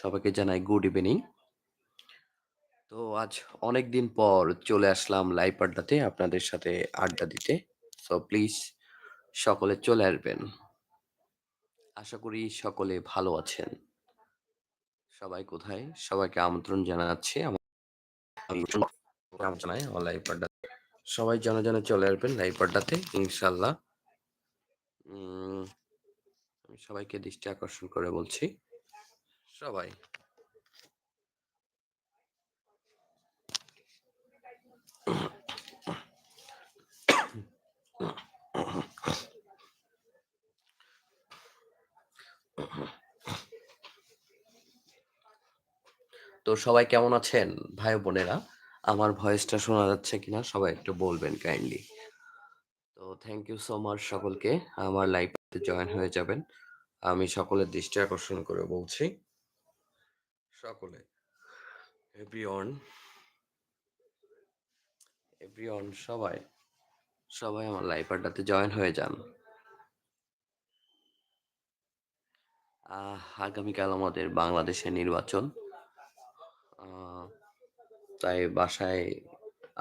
সবাইকে জানাই good evening. তো আজ অনেক দিন পর চলে আসলাম লাইভ আড্ডাতে আপনাদের সাথে আড্ডা দিতে। সো প্লিজ সকলে চলে আসবেন। আশা করি সকলে ভালো আছেন। সবাই কোথায়? সবাইকে আমন্ত্রণ জানাচ্ছি। আমার লাইভ। সবাই জনে, জনে চলে আসবেন লাইভ আড্ডাতে ইনশাল্লাহ সবাইকে দৃষ্টি আকর্ষণ করে বলছি। সবাই। তো সবাই কেমন আছেন, ভাই বোনেরা? আমার ভয়েসটা শোনা যাচ্ছে কিনা সবাই একটু বলবেন কাইন্ডলি। তো থ্যাংক ইউ সো মাচ সকলকে আমার লাইভে জয়েন হয়ে যাবেন। আমি সকলের দৃষ্টি আকর্ষণ করে বলছি। সকলে এভরিওয়ান এভরিওয়ান সবাই, সবাই আমার লাইভ আড্ডাতে জয়েন হয়ে যান। আগামীকাল আমাদের বাংলাদেশের নির্বাচন। তাই বাসায়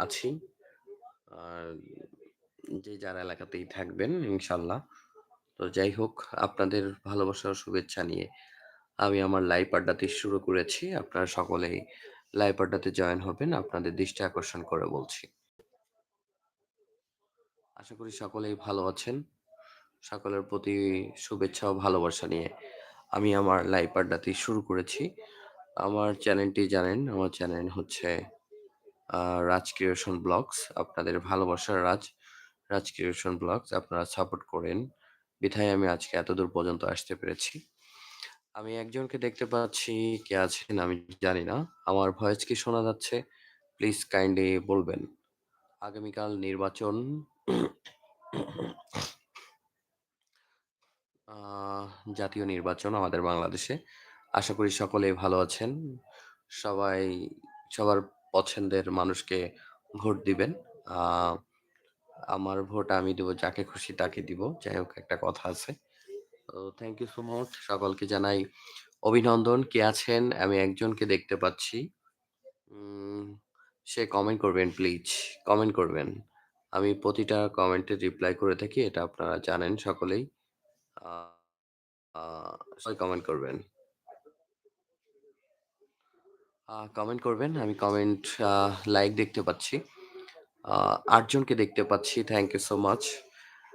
আছি। আর যে যার এলাকাতেই থাকবেন ইনশাল্লাহ তো যাই হোক আপনাদের ভালোবাসা ও শুভেচ্ছা নিয়ে আমি আমার লাইভ আড্ডাতে শুরু করেছি। আপনারা সকলেই লাইভ আড্ডাতে জয়েন হবেন। আপনাদের দৃষ্টি আকর্ষণ করে বলছি। আশা করি সকলেই ভালো আছেন। সকলের প্রতি শুভেচ্ছা ও ভালোবাসা নিয়ে আমি আমার লাইভ আড্ডাটি শুরু করেছি। আমার চ্যানেলটি জানেন, আমার চ্যানেল হচ্ছে রাজ ক্রিয়েশন ব্লগস। আপনাদের ভালোবাসার রাজ, রাজ ক্রিয়েশন ব্লগস। আপনারা সাপোর্ট করেন। বিধায় আমি আজকে এতদূর পর্যন্ত আসতে পেরেছি। আমি একজনকে দেখতে পাচ্ছি, কে আছেন আমি জানি না। আমার ভয়েস কি শোনা যাচ্ছে? প্লিজ কাইন্ডলি বলবেন। আগামীকাল নির্বাচন জাতীয় নির্বাচন আমাদের বাংলাদেশে। আশা করি সকলেই ভালো আছেন। সবাই সবার পছন্দের মানুষকে ভোট দিবেন। আমার ভোট আমি দেব যাকে খুশি তাকে দিব। যাই হোক একটা কথা আছে। থ্যাংক ইউ সো মাচ সকলকে জানাই অভিনন্দন। কে আছেন? আমি একজনকে দেখতে পাচ্ছি। সে কমেন্ট করবেন প্লিজ, কমেন্ট করবেন। আমি প্রতিটা কমেন্টের রিপ্লাই করে থাকি এটা আপনারা জানেন সকলেই। কমেন্ট করবেন। কমেন্ট করবেন। আমি কমেন্ট লাইক দেখতে পাচ্ছি। আটজনকে দেখতে পাচ্ছি। Thank you so much.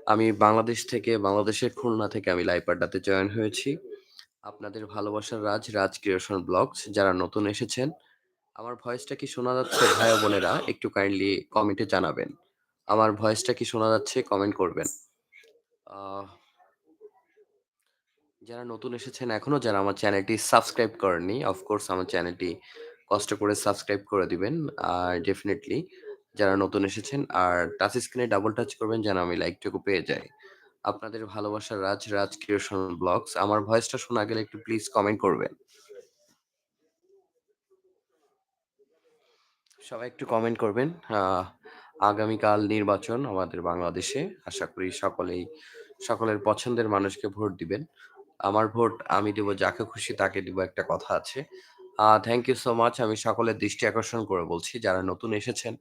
আমি বাংলাদেশ থেকে বাংলাদেশের খুলনা থেকে আমি লাইভ আড্ডাতে জয়েন হয়েছি। আপনাদের ভালোবাসার রাজ, রাজ ক্রিয়েশন ব্লগস। যারা নতুন এসেছেন, আমার ভয়েসটা কি শোনা যাচ্ছে ভাই বোনেরা? একটু কাইন্ডলি কমেন্টে জানাবেন। আমার ভয়েসটা কি শোনা যাচ্ছে? কমেন্ট করবেন। যারা নতুন এসেছেন এখনও যারা আমার চ্যানেলটি সাবস্ক্রাইব করেননি, অফ কোর্স আমার চ্যানেলটি কষ্ট করে সাবস্ক্রাইব করে দিবেন। আর ডেফিনিটলি যারা নতুন এসেছেন আর টাচ স্ক্রিনে ডাবল টাচ করবেন যেন আমি লাইকটুকু পেয়ে যাই। আপনাদের ভালোবাসার রাজ, রাজ ক্রিয়েশন ব্লগস। আমার ভয়েসটা শোনা গেলে একটু প্লিজ কমেন্ট করবেন। সবাই একটু কমেন্ট করবেন। আগামীকাল নির্বাচন আমাদের বাংলাদেশে। আশা করি সকলেই সকলের পছন্দের মানুষকে ভোট দিবেন। আমার ভোট আমি দেব যাকে খুশি তাকে দিব একটা কথা আছে। Thank you so much. আমি সকলের দৃষ্টি আকর্ষণ করে বলছি যারা নতুন এসেছেন,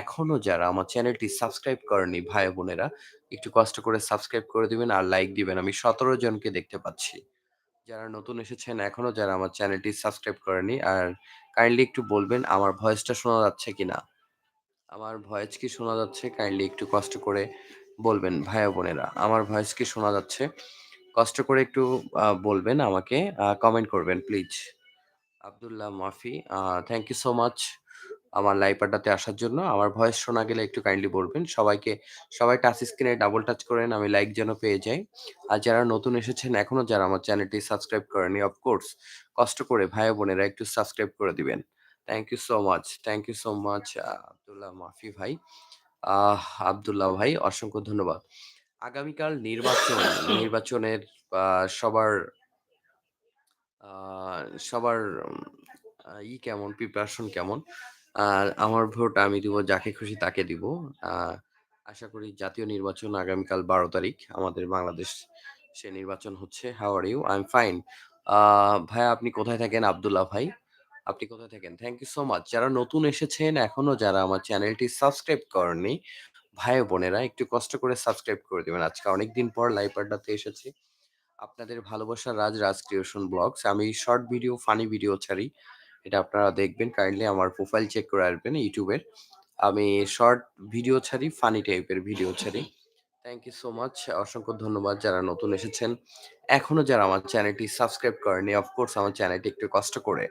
এখনও যারা আমার চ্যানেলটি সাবস্ক্রাইব করেনি ভাই বোনেরা, একটু কষ্ট করে সাবস্ক্রাইব করে দিবেন আর লাইক দিবেন। আমি ১৭ জনকে দেখতে পাচ্ছি। যারা নতুন এসেছেন এখনও যারা আমার চ্যানেলটি সাবস্ক্রাইব করেনি আর কাইন্ডলি একটু বলবেন আমার ভয়েসটা শোনা যাচ্ছে কিনা? আমার ভয়েস কি শোনা যাচ্ছে? কাইন্ডলি একটু কষ্ট করে বলবেন ভাই বোনেরা। আমার ভয়েস কি শোনা যাচ্ছে? কষ্ট করে একটু বলবেন আমাকে কমেন্ট করবেন please. Abdullah Mafi thank you so much আমার লাইভ আড্ডাতে আসার জন্য। আমার ভয়েস শোনা গেলে একটু কাইন্ডলি বলবেন। সবাইকে সবাই টাচ স্ক্রিনে ডাবল টাচ করেন আমি লাইক যেন পেয়ে যাই। আর যারা নতুন এসেছেন এখনও যারা আমার চ্যানেলটি সাবস্ক্রাইব করেননি অফ কোর্স কষ্ট করে ভাই বোনেরা একটু সাবস্ক্রাইব করে দিবেন। Thank you so much, thank you so much Abdullah Mafi ভাই। আব্দুল্লাহ ভাই অসংখ্য ধন্যবাদ। আগামীকাল নির্বাচন, নির্বাচনের সবার সবার ই কেমন প্রিপারেশন কেমন? আর আমার ভোট আমি দিব যাকে খুশি তাকে দিব। আশা করি জাতীয় নির্বাচন আগামীকাল ১২ তারিখ আমাদের বাংলাদেশ সে নির্বাচন হচ্ছে। How are you? I am fine. Uh ভাইয়া আপনি কোথায় থাকেন? আব্দুল্লাহ ভাই। আপনি কোথায় থাকেন? Thank you so much. যারা নতুন এসেছেন, এখনও যারা আমার চ্যানেলটি সাবস্ক্রাইব করেননি, ভাই বোনেরা একটু কষ্ট করে সাবস্ক্রাইব করে দিবেন। আজকে অনেকদিন পর লাইভ আড্ডাতে এসেছি। আপনাদের ভালোবাসার রাজ, রাজ ক্রিয়েশন ব্লগস। আমি শর্ট ভিডিও, ফানি ভিডিও ছাড়ি। এটা আপনারা দেখবেন কাইন্ডলি আমার প্রোফাইল চেক করে আসবেন ইউটিউবের আমি শর্ট ভিডিও ছাড়ি, ফানি টাইপের ভিডিও ছাড়ি। Thank you so much. অসংখ্য ধন্যবাদ যারা নতুন এসেছেন। এখনও যারা আমার চ্যানেলটি সাবস্ক্রাইব করেনি, অফকোর্স আমার চ্যানেলটি একটু কষ্ট করে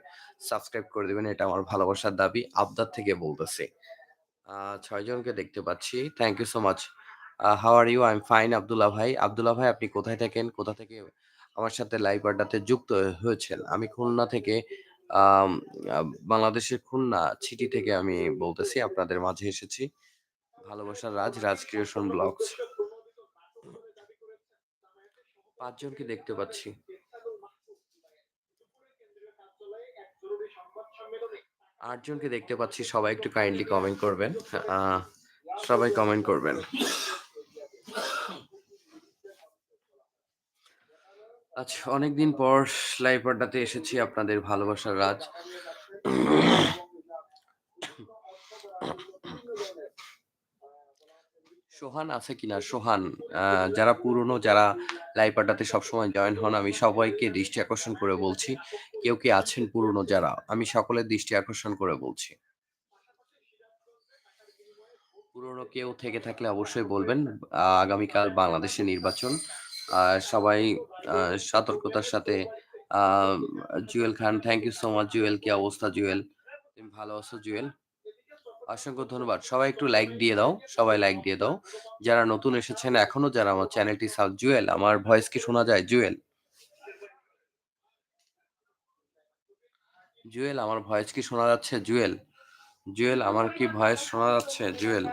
সাবস্ক্রাইব করে দেবেন এটা আমার ভালোবাসার দাবি। আবদার থেকে বলতেছি। ছয়জনকে দেখতে পাচ্ছি। Thank you so much. How are you? I am fine Abdullah ভাই। আব্দুল্লাহ ভাই আপনি কোথায় থাকেন? কোথা থেকে আমার সাথে লাইভ আড্ডাতে যুক্ত হয়েছেন? আমি খুলনা থেকে বাংলাদেশের খুলনা সিটি থেকে আমি বলতেছি আপনাদের মাঝে এসেছি। ভালোবাসার রাজ, রাজ ক্রিয়েশন ব্লগস। ৫ জনকে দেখতে পাচ্ছি। আটজনকে দেখতে পাচ্ছি। সবাই একটু কাইন্ডলি কমেন্ট করবেন। সবাই কমেন্ট করবেন। আচ্ছা, অনেকদিন পর লাইভ আড্ডাতে এসেছি আপনাদের ভালোবাসার রাজ। সোহান আছে কিনা? সোহান যারা পুরনো যারা লাইভ আড্ডাতে সবসময় জয়েন হন, আমি সবাইকে দৃষ্টি আকর্ষণ করে বলছি, কেউ কি আছেন পুরনো যারা? আমি সকলের দৃষ্টি আকর্ষণ করে বলছি। পুরনো কেউ থেকে থাকলে অবশ্যই বলবেন। আগামীকাল বাংলাদেশে নির্বাচন। সবাই সতর্কতার সাথে Jewel Khan, thank you so much Jewel. কি অবস্থা জুয়েল? তুমি ভালো আছো জুয়েল? অসংখ্য ধন্যবাদ। সবাই একটু লাইক দিয়ে দাও। সবাই লাইক দিয়ে দাও। যারা নতুন এসেছেন, এখনও যারা আমার চ্যানেলটি সাব জুয়েল, আমার ভয়েস কি শোনা যায়? জুয়েল? জুয়েল আমার ভয়েস কি শোনা যাচ্ছে? জুয়েল? জুয়েল আমার কি ভয়েস শোনা যাচ্ছে? Jewel?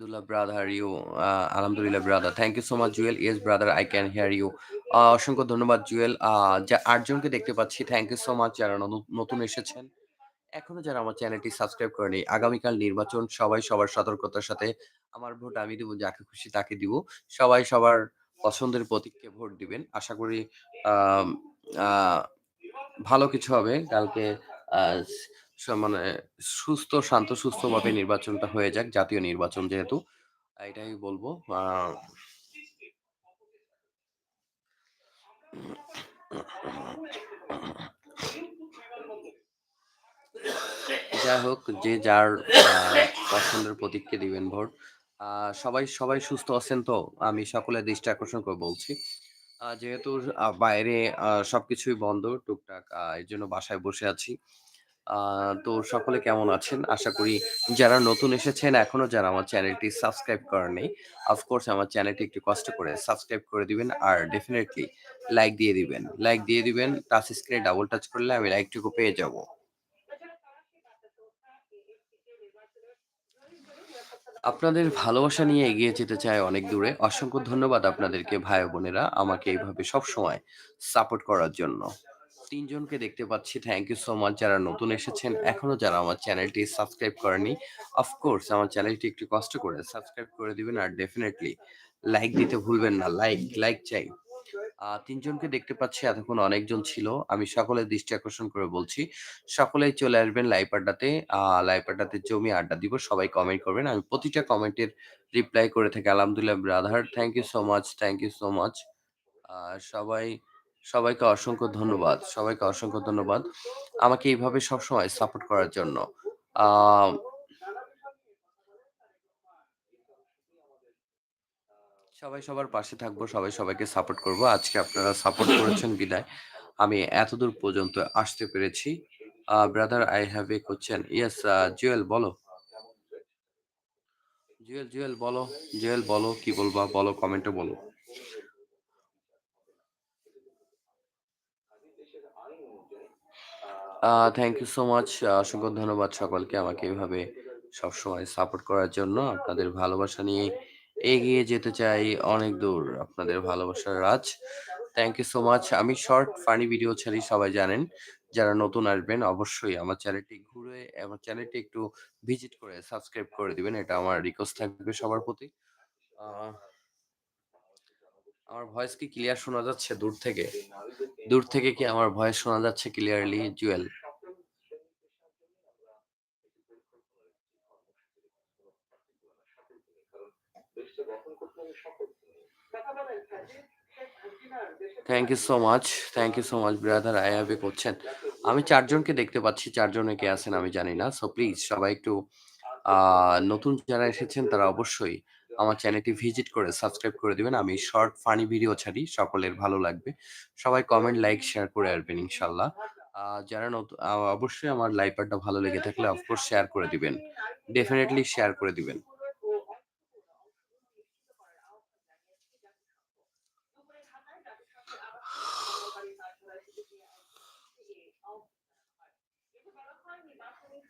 Are you? Uh, Alhamdulillah brother. Thank you so much Jewel. Yes brother, I can hear you. আ অসংখ্য ধন্যবাদ জুয়েল। যা ৮ জনকে দেখতে পাচ্ছি। থ্যাংক ইউ সো মাচ যারা নতুন এসেছেন। এখনও যারা আমার চ্যানেলটি সাবস্ক্রাইব করেনি, আগামীকাল নির্বাচন সবাই সবার সতর্কতার সাথে আমার ভোট আমি দিব, যাকে খুশি তাকে দিব। সবাই সবার পছন্দের প্রতীককে ভোট দিবেন। আশা করি ভালো কিছু হবে। কালকে স মানে সুস্থ, শান্ত সুস্থভাবে নির্বাচনটা হয়ে যাক। জাতীয় নির্বাচন যেহেতু। এটাই বলব যাই হোক, যে যার পছন্দের প্রতীককে দিবেন ভোট। সবাই, সবাই সুস্থ আছেন তো? আমি সকলের দৃষ্টি আকর্ষণ করে বলছি। যেহেতু বাইরে সবকিছুই বন্ধ টুকটাক আ জন্য বাসায় বসে আছি। তো সকলে কেমন আছেন? আশা করি যারা নতুন এসেছেন, এখনও যারা আমার চ্যানেলটি সাবস্ক্রাইব করেননি, অফকোর্স আমার চ্যানেলটি একটু কষ্ট করে সাবস্ক্রাইব করে দিবেন। আর ডেফিনেটলি লাইক দিয়ে দিবেন। লাইক দিয়ে দিবেন। টাচ স্ক্রিনে ডাবল টাচ করলে আমি লাইকটুকু পেয়ে যাব। আপনাদের ভালোবাসা নিয়ে এগিয়ে যেতে চাই অনেক দূরে। অসংখ্য ধন্যবাদ আপনাদেরকে ভাই বোনেরা আমাকে এইভাবে সবসময় সাপোর্ট করার জন্য। ৩ জনকে দেখতে পাচ্ছি। থ্যাংক ইউ সো মাচ যারা নতুন এসেছেন। এখনও যারা আমার চ্যানেলটি সাবস্ক্রাইব করেনি, অফকোর্স আমার চ্যানেলটি একটু কষ্ট করে সাবস্ক্রাইব করে দিবেন। আর ডেফিনেটলি লাইক দিতে ভুলবেন না। লাইক, লাইক চাই। ৩ দেখতে পাচ্ছি। এতক্ষণ অনেকজন ছিল। আমি সকলের দৃষ্টি আকর্ষণ করে বলছি, সকলেই চলে আসবেন লাইভ আড্ডাতে। লাইভ আড্ডাতে জমিয়ে আড্ডা দিব। সবাই কমেন্ট করবেন। আমি প্রতিটা কমেন্টের রিপ্লাই করে থাকি। আলহামদুলিল্লাহ brother. Thank you so much, thank you so much. সবাই সবাইকে অসংখ্য ধন্যবাদ। সবাইকে অসংখ্য ধন্যবাদ। আমাকে এইভাবে সবসময় সাপোর্ট করার জন্য। সবাই সবার পাশে থাকব। সবাই সবাইকে সাপোর্ট করব। আজকে আপনারা সাপোর্ট করেছেন বিধায় আমি এতদূর পর্যন্ত আসতে পেরেছি। Brother I have a question. Yes Jewel বলো। জুয়েল, জুয়েল বলো, জুয়েল বলো কি বলবা? বলো কমেন্টে বলো। Uh thank you so much. অসংখ্য ধন্যবাদ সকলকে আমাকে এভাবে সবসময় সাপোর্ট করার জন্য। আপনাদের ভালোবাসা নিয়ে এগিয়ে যেতে চাই অনেক দূর। আপনাদের ভালোবাসার Raj. Thank you so much. আমি শর্ট ফানি ভিডিও ছাড়ি সবাই জানেন। যারা নতুন আসবেন অবশ্যই আমার চ্যানেলটি ঘুরে, আমার চ্যানেলটি একটু ভিজিট করে সাবস্ক্রাইব করে দিবেন। এটা আমার রিকোয়েস্ট থাকবে সবার প্রতি। আমার ভয়েস কি ক্লিয়ার শোনা যাচ্ছে দূর থেকে? দূর থেকে কি আমার ভয়েস শোনা যাচ্ছে clearly Jewel? Thank you so much, thank you so much brother I have করছেন। আমি চারজনকে দেখতে পাচ্ছি। ৪ জনে কে আছেন আমি জানি না। সো প্লিজ সবাই একটু নতুন যারা এসেছেন তারা অবশ্যই আমার চ্যানেলটি ভিজিট করে সাবস্ক্রাইব করে দিবেন। আমি শর্ট ফানি ভিডিও ছাড়ি। সকলের ভালো লাগবে। সবাই কমেন্ট, লাইক, শেয়ার করে আসবেন ইনশাল্লাহ যারা নতুন অবশ্যই আমার লাইভ পার্টটা ভালো লেগে থাকলে অফকোর্স শেয়ার করে দিবেন। ডেফিনেটলি শেয়ার করে দিবেন।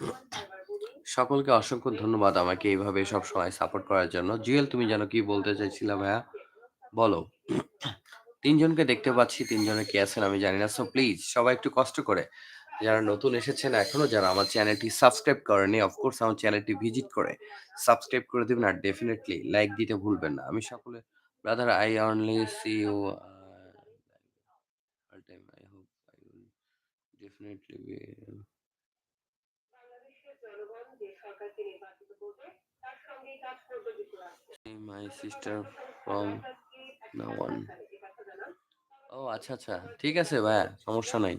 সকলকে অসংখ্য ধন্যবাদ আমাকে এইভাবে সব সময় সাপোর্ট করার জন্য। জুয়েল তুমি যেন কি বলতে চাইছিলা ভাইয়া? বলো। তিনজনকে দেখতে পাচ্ছি। ৩ জনে কে আছেন আমি জানি না। সো প্লিজ সবাই একটু কষ্ট করে যারা নতুন এসেছেন এখনও, যারা আমার চ্যানেলটি সাবস্ক্রাইব করেনি অফকোর্স আমার চ্যানেলটি ভিজিট করে সাবস্ক্রাইব করে দেবেন আর ডেফিনেটলি লাইক দিতে ভুলবেন না। আমি সকলে brother I only see you uh all time I hope my sister from না ওয়ান ও আচ্ছা আচ্ছা। ঠিক আছে ভাই সমস্যা নাই।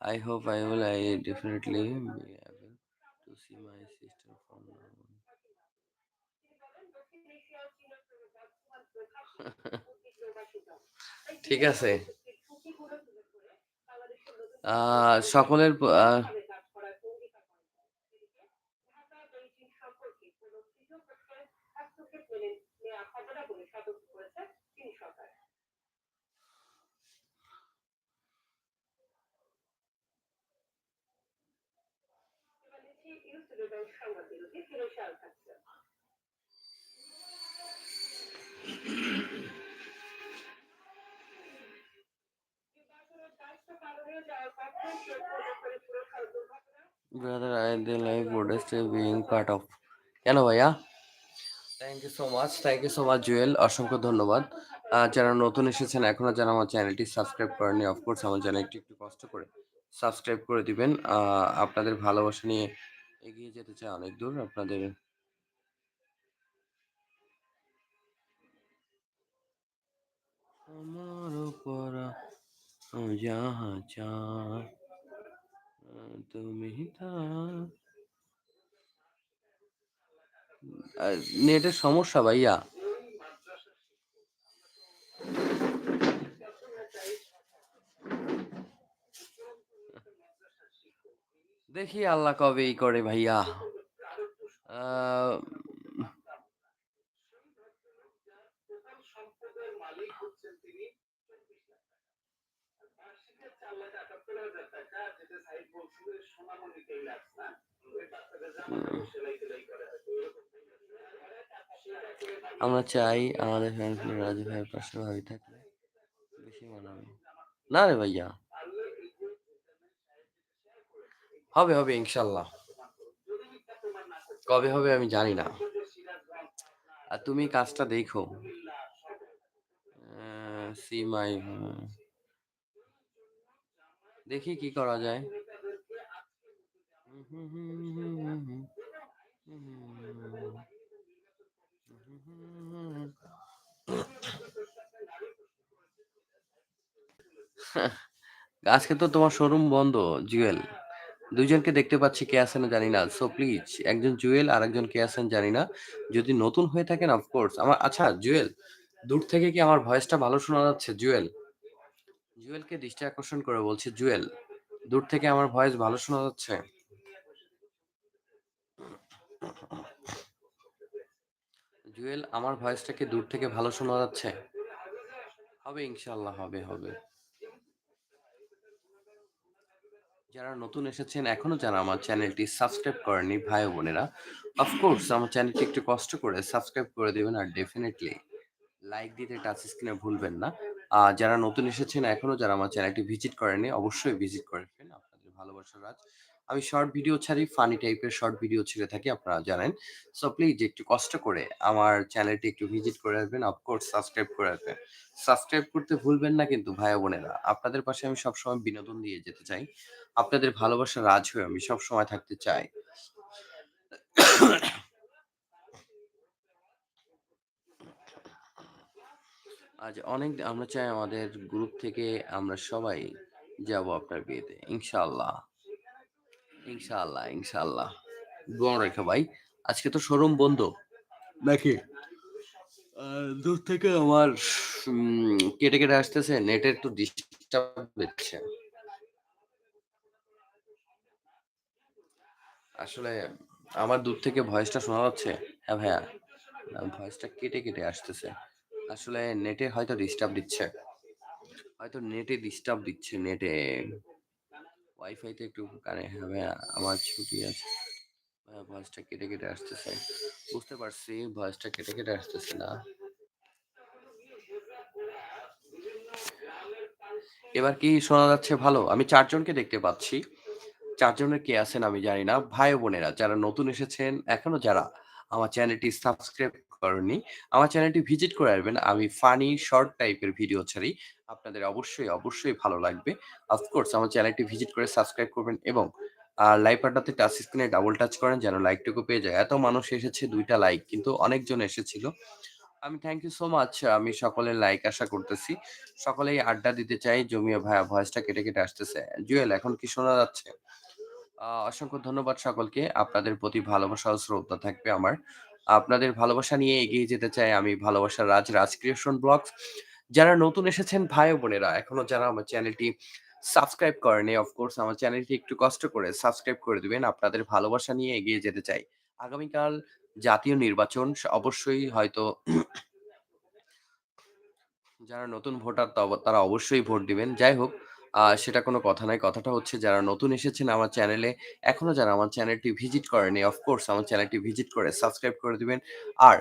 I hope I will I definitely to see my sister from না ওয়ান ঠিক আছে। সকলের, আহ আ I the live protest being part of কেন ভাইয়া? Thank you so much, thank you so much Jewel. অসংখ্য ধন্যবাদ। যারা নতুন এসেছেন এখনও যারা আমার চ্যানেলটি সাবস্ক্রাইব করেননি অফকোর্স আমার চ্যানেলটি একটু কষ্ট করে সাবস্ক্রাইব করে দিবেন। আপনাদের ভালোবাসা নিয়ে এগিয়ে যেতে চায় অনেক দূর। আপনাদের আমার পরা যাহা চায় তুমি নেটের সমস্যা ভাইয়া। দেখি আল্লাহ কবে ই করে ভাইয়া। আমরা চাই আমাদের ফ্যান রাজু ভাইয়ের পাশে ভাবি থাকলে বেশি মানাবে। না রে ভাইয়া। হবে, হবে ইনশাল্লাহ কবে হবে আমি জানি না। আর তুমি কাজটা দেখো। See my. দেখি কি করা যায়। আজকে তো তোমার শোরুম বন্ধ জুয়েল। ২ জনকে দেখতে পাচ্ছি কে আছেন জানি না। সো প্লিজ একজন জুয়েল আর একজন কে আছেন জানি না। যদি নতুন হয়ে থাকেন অফকোর্স আমার আচ্ছা জুয়েল দূর থেকে কি আমার ভয়েসটা ভালো শোনা যাচ্ছে জুয়েল? জুয়েলকে দৃষ্টি আকর্ষণ করে বলছি জুয়েল, দূর থেকে আমার ভয়েস ভালো শোনা যাচ্ছে? জুয়েল আমার ভয়েসটাকে দূর থেকে ভালো শোনা যাচ্ছে? হবে ইনশাআল্লাহ হবে, হবে। যারা নতুন এসেছেন এখনও যারা আমার চ্যানেলটি সাবস্ক্রাইব করেনি ভাই বোনেরা, অফকোর্স আমার চ্যানেলটি একটু কষ্ট করে সাবস্ক্রাইব করে দেবেন আর ডেফিনেটলি লাইক দিতে টাচ স্ক্রিনে ভুলবেন না। আর যারা নতুন এসেছেন এখনও যারা আমার চ্যানেলটি ভিজিট করেনি অবশ্যই ভিজিট করে ফেলেন আপনাদের ভালোবাসার আজ আমি শর্ট ভিডিও ছাড়ি, ফানি টাইপের শর্ট ভিডিও ছেড়ে থাকি আপনারা জানেন। সো প্লিজ একটু কষ্ট করে আমার চ্যানেলটি একটু ভিজিট করে আসবেন। অফকোর্স সাবস্ক্রাইব করে আসবেন। সাবস্ক্রাইব করতে ভুলবেন না কিন্তু ভাইয়া বোনেরা। আপনাদের পাশে আমি সবসময় বিনোদন দিয়ে যেতে চাই। আপনাদের ভালোবাসা রাজ হয়ে আমি সবসময় থাকতে চাই। আজ অনেক আমরা চাই আমাদের গ্রুপ থেকে আমরা সবাই যাব আপনার বিয়েতে। ইনশাআল্লাহ। ইনশাআল্লাহ, ইনশাআল্লাহ। দোয়া রেখো ভাই। আজকে তো শোরুম বন্ধ। নাকি? দূর থেকে আমার কেটে, কেটে আসতেছে। নেটের একটু ডিস্টার্ব দিচ্ছে। আসলে আমার দূর থেকে ভয়েসটা শোনা যাচ্ছে? হ্যাঁ, ভাইয়া। ভয়েসটা কেটে, কেটে আসতেছে। আসলে নেটে হয়তো ডিস্টার্ব দিচ্ছে। হয়তো নেটে ডিস্টার্ব দিচ্ছে নেটে। ওয়াইফাইতে একটু কানে ভাইয়া আমার ছুটি আছে। ভাইয়া ভয়েসটা কেটে, কেটে আসতেছে। বুঝতে পারছি ভয়েসটা কেটে, কেটে আসতেছে না। এবার কি শোনা যাচ্ছে ভালো? আমি চারজনকে দেখতে পাচ্ছি। চারজনের কে আছেন আমি জানি না। ভাই বোনেরা যারা নতুন এসেছেন, এখনও যারা আমার চ্যানেলটি সাবস্ক্রাইব করেননি, আমার চ্যানেলটি ভিজিট করে আসবেন। আমি ফানি শর্ট টাইপের ভিডিও ছাড়ি। আপনাদের অবশ্যই, অবশ্যই ভালো লাগবে। অফকোর্স আমার চ্যানেলটি ভিজিট করে সাবস্ক্রাইব করবেন এবং আ লাইক বাটনটাতে টাচ স্ক্রিনে ডাবল টাচ করেন যেন লাইকটুকু পেয়ে যায়। এত মানুষ এসেছে দুইটা লাইক কিন্তু অনেকজন এসেছিল। আমি থ্যাংক ইউ সো মাচ। আমি সকলের লাইক আশা করতেছি। সকলেই আড্ডা দিতে চাই। জমিয়ে ভাইয়া ভয়েসটা কেটে, কেটে আসতেছে। জুয়েল এখন কি শোনা যাচ্ছে? অসংখ্য ধন্যবাদ সকলকে। আপনাদের প্রতি ভালোবাসা ও শ্রদ্ধা থাকবে আমার। আপনাদের ভালোবাসা নিয়ে এগিয়ে যেতে চাই আমি ভালোবাসার রাজ, রাজ ক্রিয়েশন ব্লগস। যারা নতুন এসেছেন ভাই বোনেরা, এখনও যারা আমার চ্যানেলটি সাবস্ক্রাইব করেনি, অফকোর্স আমার চ্যানেলটি একটু কষ্ট করে সাবস্ক্রাইব করে দিবেন। আপনাদের ভালোবাসা নিয়ে এগিয়ে যেতে চাই। আগামীকাল জাতীয় নির্বাচন অবশ্যই হয়তো যারা নতুন ভোটার তারা অবশ্যই ভোট দিবেন। যাই হোক, সেটা কোনো কথা নয়। কথাটা হচ্ছে যারা নতুন এসেছেন আমার চ্যানেলে, এখনও যারা আমার চ্যানেলটি ভিজিট করেনি, অফকোর্স আমার চ্যানেলটি ভিজিট করে সাবস্ক্রাইব করে দিবেন। আর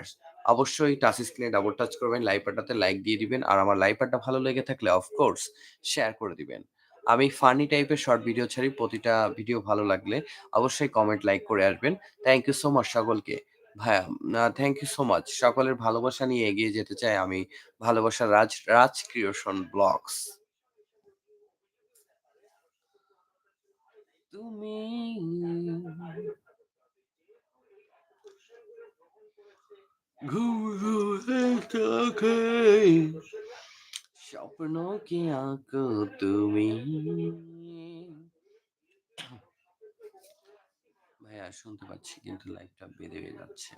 অবশ্যই টাচ স্ক্রিনে ডাবল টাচ করবেন, লাইক বাটনটাতে লাইক দিয়ে দিবেন। আর আমার লাইক বাটনটা ভালো লেগে থাকলে অফকোর্স শেয়ার করে দিবেন। আমি ফানি টাইপের শর্ট ভিডিও ছাড়ি। প্রতিটা ভিডিও ভালো লাগলে অবশ্যই কমেন্ট, লাইক করে আসবেন। থ্যাংক ইউ সো মাচ সকলকে। ভাইয়া থ্যাংক ইউ সো মাচ। সকলের ভালোবাসা নিয়ে এগিয়ে যেতে চাই আমি ভালোবাসার রাজ, রাজ ক্রিয়েশন ব্লগস। তুমি ঘুরে চোখে স্বপ্ন কি আঁকো তুমি ভাইয়া শুনতে পাচ্ছি, কিন্তু লাইভটা বেঁধে যাচ্ছে।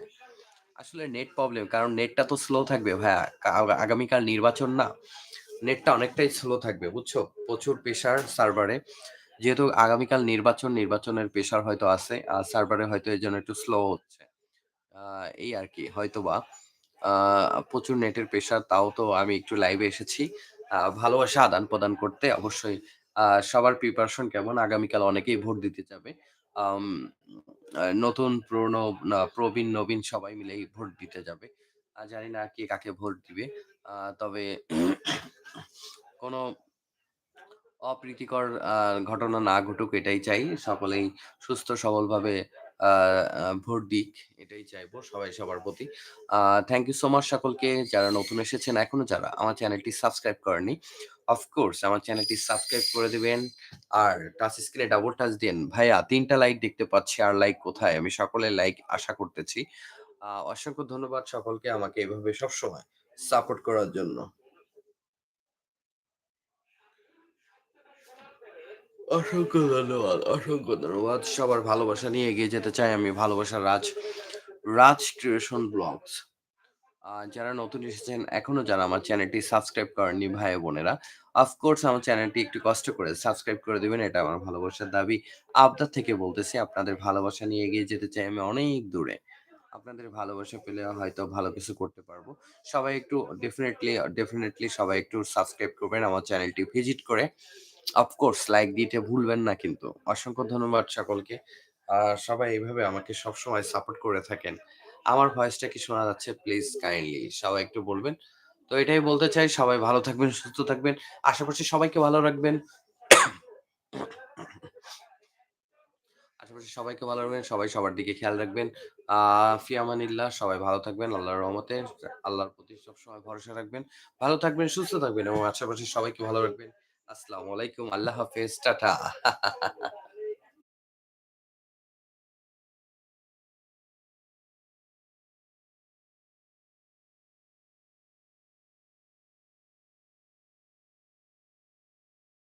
আসলে নেট প্রবলেম কারণ নেটটা তো স্লো থাকবে ভাইয়া। আগামীকাল নির্বাচন না। নেটটা অনেকটাই স্লো থাকবে, বুঝছ? প্রচুর প্রেশার সার্ভারে। যেহেতু আগামীকাল নির্বাচন, নির্বাচনের প্রেশার হয়তো আছে। আর সার্ভারে হয়তো এই জন্য একটু স্লো হচ্ছে। এই আরকি হয়তোবা। আ প্রচুর নেটের প্রেশার তাও তো আমি একটু লাইভে এসেছি। ভালোবাসা আদান-প্রদান করতে অবশ্যই সবার প্রিপারেশন কেমন? আগামীকাল অনেকেই ভোট দিতে যাবে। নতুন পুরনো প্রবীণ নবীন সবাই মিলেই ভোট দিতে যাবে। জানি না কে কাকে ভোট দিবে। তবে কোনো অপ্রীতিকর ঘটনা না ঘটুক এটাই চাই। সকলেই সুস্থ সবলভাবে ভোট দিক এটাই চাইব সবাই সবার প্রতি। থ্যাংক ইউ সো মাচ সকলকে যারা নতুন এসেছেন এখনও যারা আমার চ্যানেলটি সাবস্ক্রাইব করেননি, অফকোর্স আমার চ্যানেলটি সাবস্ক্রাইব করে দিবেন। আর টাচ স্ক্রিনে ডাবল টাচ দিয়েন। ভাইয়া তিনটা লাইক দেখতে পাচ্ছি আর লাইক কোথায়? আমি সকলের লাইক আশা করতেছি। অসংখ্য ধন্যবাদ সকলকে আমাকে এভাবে সবসময় সাপোর্ট করার জন্য। অসংখ্য ধন্যবাদ, অসংখ্য ধন্যবাদ। সবার ভালোবাসা নিয়ে এগিয়ে যেতে চাই আমি ভালোবাসার রাজ, রাজ ক্রিয়েশন ব্লগস। যারা নতুন এসেছেন এখনও যারা আমার চ্যানেলটি সাবস্ক্রাইব করেননি ভাই বোনেরা, অফকোর্স আমার চ্যানেলটি একটু কষ্ট করে সাবস্ক্রাইব করে দিবেন। এটা আমার ভালোবাসার দাবি। আবদার থেকে বলতেছি আপনাদের ভালোবাসা নিয়ে এগিয়ে যেতে চাই আমি অনেক দূরে। আপনাদের ভালোবাসা পেলে হয়তো ভালো কিছু করতে পারব। সবাই একটু ডেফিনেটলি ডেফিনেটলি সবাই একটু সাবস্ক্রাইব করবেন আমার চ্যানেলটি ভিজিট করে। অফকোর্স লাইক দিতে ভুলবেন না কিন্তু। অসংখ্য ধন্যবাদ সকলকে। সবাই এইভাবে আমাকে সবসময় সাপোর্ট করে থাকেন। আমার ভয়েসটা কি শোনা যাচ্ছে? প্লিজ কাইন্ডলি সবাই একটু বলবেন। তো এটাই বলতে চাই সবাই ভালো থাকবেন, সুস্থ থাকবেন। আশা করছি সবাইকে ভালো রাখবেন। আশেপাশে সবাইকে ভালো রাখবেন। সবাই সবার দিকে খেয়াল রাখবেন। আ ফি আমানিল্লাহ। সবাই ভালো থাকবেন আল্লাহর রহমতে। আল্লাহর প্রতি সবসময় ভরসা রাখবেন। ভালো থাকবেন, সুস্থ থাকবেন এবং আশেপাশের সবাইকে ভালো রাখবেন। আসসালামু আলাইকুম। আল্লাহ হাফেজ। টাটা।